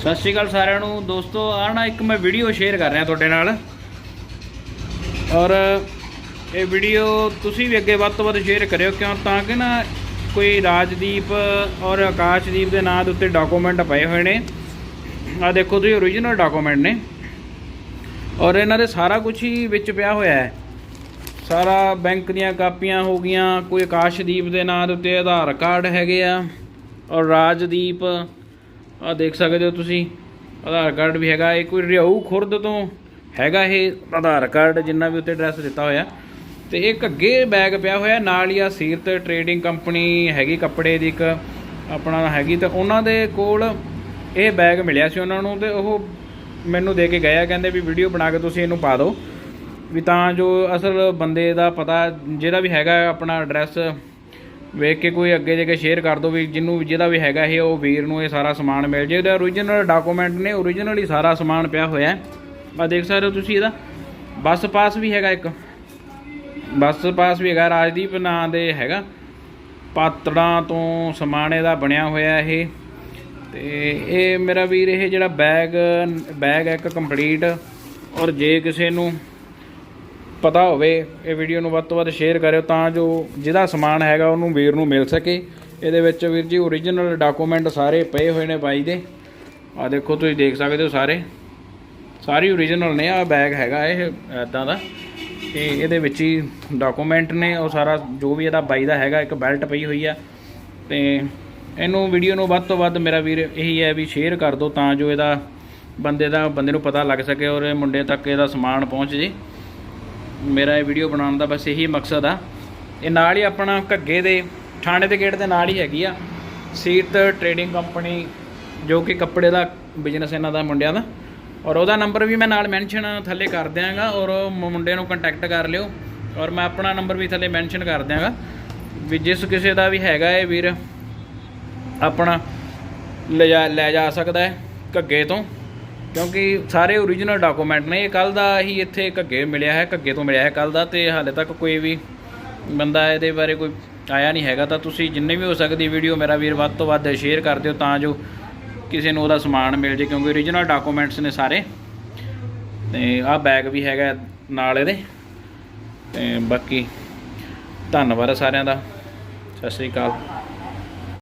ਸਤਿ ਸ਼੍ਰੀ ਅਕਾਲ ਸਾਰਿਆਂ ਨੂੰ। ਦੋਸਤੋ ਆ ਨਾ ਇੱਕ ਮੈਂ ਵੀਡੀਓ ਸ਼ੇਅਰ ਕਰ ਰਿਹਾ ਤੁਹਾਡੇ ਨਾਲ। ਔਰ ਇਹ ਵੀਡੀਓ ਤੁਸੀਂ ਵੀ ਅੱਗੇ ਵੱਧ ਤੋਂ ਵੱਧ ਸ਼ੇਅਰ ਕਰਿਓ, ਕਿਉਂ? ਤਾਂ ਕਿ ਨਾ ਕੋਈ ਰਾਜਦੀਪ ਔਰ ਆਕਾਸ਼ਦੀਪ ਦੇ ਨਾਂ ਦੇ ਉੱਤੇ ਡਾਕੂਮੈਂਟ ਪਏ ਹੋਏ ਨੇ। ਆ ਦੇਖੋ ਤੁਸੀਂ ਓਰੀਜਨਲ ਡਾਕੂਮੈਂਟ ਨੇ। ਔਰ ਇਹਨਾਂ ਦੇ ਸਾਰਾ ਕੁਝ ਹੀ ਵਿੱਚ ਪਿਆ ਹੋਇਆ ਹੈ। ਸਾਰਾ ਬੈਂਕ ਦੀਆਂ ਕਾਪੀਆਂ ਹੋ ਗਈਆਂ, ਕੋਈ ਆਕਾਸ਼ਦੀਪ ਦੇ ਨਾਂ ਦੇ ਉੱਤੇ ਆਧਾਰ ਕਾਰਡ ਹੈਗੇ ਆ, ਔਰ ਰਾਜਦੀਪ ਆ ਦੇਖ ਸਕਦੇ ਹੋ ਤੁਸੀਂ, ਆਧਾਰ ਕਾਰਡ ਵੀ ਹੈਗਾ, ਇਹ ਕੋਈ ਰਿਆਊ ਖੁਰਦ ਤੋਂ ਹੈਗਾ ਇਹ ਆਧਾਰ ਕਾਰਡ, ਜਿੰਨਾ ਵੀ ਉੱਤੇ ਐਡਰੈਸ ਦਿੱਤਾ ਹੋਇਆ। ਤੇ ਇਹ ਘੱਗੇ ਬੈਗ ਪਿਆ ਹੋਇਆ, ਨਾਲ ਹੀ ਆ ਸੀਰਤ ਟਰੇਡਿੰਗ ਕੰਪਨੀ ਹੈਗੀ, ਕੱਪੜੇ ਦੀ ਇੱਕ ਆਪਣਾ ਹੈਗੀ, ਤੇ ਉਹਨਾਂ ਦੇ ਕੋਲ ਇਹ ਬੈਗ ਮਿਲਿਆ ਸੀ ਉਹਨਾਂ ਨੂੰ, ਤੇ ਉਹ ਮੈਨੂੰ ਦੇ ਕੇ ਗਏ ਆ, ਕਹਿੰਦੇ ਵੀ ਵੀਡੀਓ ਬਣਾ ਕੇ ਤੁਸੀਂ ਇਹਨੂੰ ਪਾ ਦਿਓ। ਵੀ ਤਾਂ ਜੋ ਅਸਲ ਬੰਦੇ ਦਾ ਪਤਾ, ਜਿਹੜਾ ਵੀ ਹੈਗਾ ਆਪਣਾ ਐਡਰੈਸ ਵੇਖ ਕੇ ਕੋਈ ਅੱਗੇ ਜਾ ਕੇ ਸ਼ੇਅਰ ਕਰ ਦਿਓ ਵੀ ਜਿਹਨੂੰ ਜਿਹਦਾ ਵੀ ਹੈਗਾ ਇਹ, ਉਹ ਵੀਰ ਨੂੰ ਇਹ ਸਾਰਾ ਸਮਾਨ ਮਿਲ ਜੇ। ਇਹਦਾ ਓਰੀਜਨਲ ਡਾਕੂਮੈਂਟ ਨੇ ਓਰੀਜਨਲ ਹੀ ਸਾਰਾ ਸਮਾਨ ਪਿਆ ਹੋਇਆ ਹੈ। ਆ ਦੇਖ ਸਕਦੇ ਹੋ ਤੁਸੀਂ ਇਹਦਾ। ਬੱਸ ਪਾਸ ਵੀ ਹੈਗਾ ਇੱਕ। ਬੱਸ ਪਾਸ ਵੀ ਹੈਗਾ, ਰਾਜਦੀਪ ਨਾਂ ਦੇ ਹੈਗਾ। ਪਾਤੜਾਂ ਤੋਂ ਸਮਾਨ ਇਹਦਾ ਬਣਿਆ ਹੋਇਆ ਇਹ। ਤੇ ਇਹ ਮੇਰਾ ਵੀਰ, ਇਹ ਜਿਹੜਾ ਬੈਗ ਬੈਗ ਹੈ ਇੱਕ ਕੰਪਲੀਟ ਔਰ ਜੇ ਕਿਸੇ ਨੂੰ ਪਤਾ ਹੋਵੇ, ਇਹ ਵੀਡੀਓ ਨੂੰ ਵੱਧ ਤੋਂ ਵੱਧ ਸ਼ੇਅਰ ਕਰਿਓ ਤਾਂ ਜੋ ਜਿਹਦਾ ਸਮਾਨ ਹੈਗਾ ਉਹਨੂੰ ਵੀਰ ਨੂੰ ਮਿਲ ਸਕੇ। ਇਹਦੇ ਵਿੱਚ ਵੀਰ ਜੀ ਓਰੀਜਨਲ ਡਾਕੂਮੈਂਟ ਸਾਰੇ ਪਏ ਹੋਏ ਨੇ ਬਾਈ ਦੇ। ਆ ਦੇਖੋ, ਤੁਸੀਂ ਦੇਖ ਸਕਦੇ ਹੋ ਸਾਰੇ। ਸਾਰੇ ਓਰੀਜਨਲ ਨੇ ਆ ਬੈਗ ਹੈਗਾ ਇਹ ਐਦਾਂ ਦਾ। ਤੇ ਇਹਦੇ ਵਿੱਚ ਹੀ ਡਾਕੂਮੈਂਟ ਨੇ, ਉਹ ਸਾਰਾ ਜੋ ਵੀ ਇਹਦਾ ਬਾਈ ਦਾ ਹੈਗਾ, ਇੱਕ ਬੈਲਟ ਪਈ ਹੋਈ ਆ। ਤੇ ਇਹਨੂੰ ਵੀਡੀਓ ਨੂੰ ਵੱਧ ਤੋਂ ਵੱਧ ਮੇਰਾ ਵੀਰ ਇਹੀ ਹੈ ਵੀ ਸ਼ੇਅਰ ਕਰ ਦਿਓ ਤਾਂ ਜੋ ਇਹਦਾ ਬੰਦੇ ਦਾ, ਬੰਦੇ ਨੂੰ ਪਤਾ ਲੱਗ ਸਕੇ ਔਰ ਇਹ ਮੁੰਡੇ ਤੱਕ ਇਹਦਾ ਸਮਾਨ ਪਹੁੰਚ ਜੇ। ਮੇਰਾ ਇਹ ਵੀਡੀਓ ਬਣਾਉਣ ਦਾ ਬਸ ਇਹੀ ਮਕਸਦ ਆ। ਇਹ ਨਾਲ ਹੀ ਆਪਣਾ ਘੱਗੇ ਦੇ ਥਾਣੇ ਦੇ ਗੇਟ ਦੇ ਨਾਲ ਹੀ ਹੈਗੀ ਆ। ਸੀਤ ਟਰੇਡਿੰਗ ਕੰਪਨੀ ਜੋ ਕਿ ਕੱਪੜੇ ਦਾ ਬਿਜ਼ਨਸ ਇਹਨਾਂ ਦਾ ਮੁੰਡਿਆਂ ਦਾ। ਔਰ ਉਹਦਾ ਨੰਬਰ ਵੀ ਮੈਂ ਨਾਲ ਮੈਂਸ਼ਨ ਥੱਲੇ ਕਰ ਦਿਆਂਗਾ ਔਰ ਮੁੰਡੇ ਨੂੰ ਕੰਟੈਕਟ ਕਰ ਲਿਓ। ਔਰ ਮੈਂ ਆਪਣਾ ਨੰਬਰ ਵੀ ਥੱਲੇ ਮੈਂਸ਼ਨ ਕਰ ਦਿਆਂਗਾ। ਵੀ ਜਿਸ ਕਿਸੇ ਦਾ ਵੀ ਹੈਗਾ ਇਹ ਵੀਰ ਆਪਣਾ ਲੈ ਜਾ ਲੈ ਜਾ ਸਕਦਾ ਹੈ ਘੱਗੇ ਤੋਂ। ਕਿਉਂਕਿ ਸਾਰੇ ਓਰੀਜਨਲ ਡਾਕੂਮੈਂਟ ਨੇ, ਇਹ ਕੱਲ ਦਾ ਹੀ ਇੱਥੇ ਘੱਗੇ ਮਿਲਿਆ ਹੈ ਘੱਗੇ ਤੋਂ ਮਿਲਿਆ ਹੈ ਕੱਲ ਦਾ ਤੇ ਹਾਲੇ ਤੱਕ ਕੋਈ ਵੀ ਬੰਦਾ ਇਹਦੇ ਬਾਰੇ ਕੋਈ ਆਇਆ ਨਹੀਂ ਹੈਗਾ। ਤਾਂ ਤੁਸੀਂ ਜਿੰਨੇ ਵੀ ਹੋ ਸਕਦੀ ਵੀਡੀਓ ਮੇਰਾ ਵੀਰ ਵੱਧ ਤੋਂ ਵੱਧ ਸ਼ੇਅਰ ਕਰ ਦਿਓ ਤਾਂ ਜੋ ਕਿਸੇ ਨੂੰ ਉਹਦਾ ਸਮਾਨ ਮਿਲ ਜੇ, ਕਿਉਂਕਿ ਓਰੀਜਨਲ ਡਾਕੂਮੈਂਟਸ ਨੇ ਸਾਰੇ। ਤੇ ਆਹ ਬੈਗ ਵੀ ਹੈਗਾ ਨਾਲ ਇਹਦੇ। ਤੇ ਬਾਕੀ ਧੰਨਵਾਦ ਸਾਰਿਆਂ ਦਾ। ਸਤਿ ਸ੍ਰੀ ਅਕਾਲ।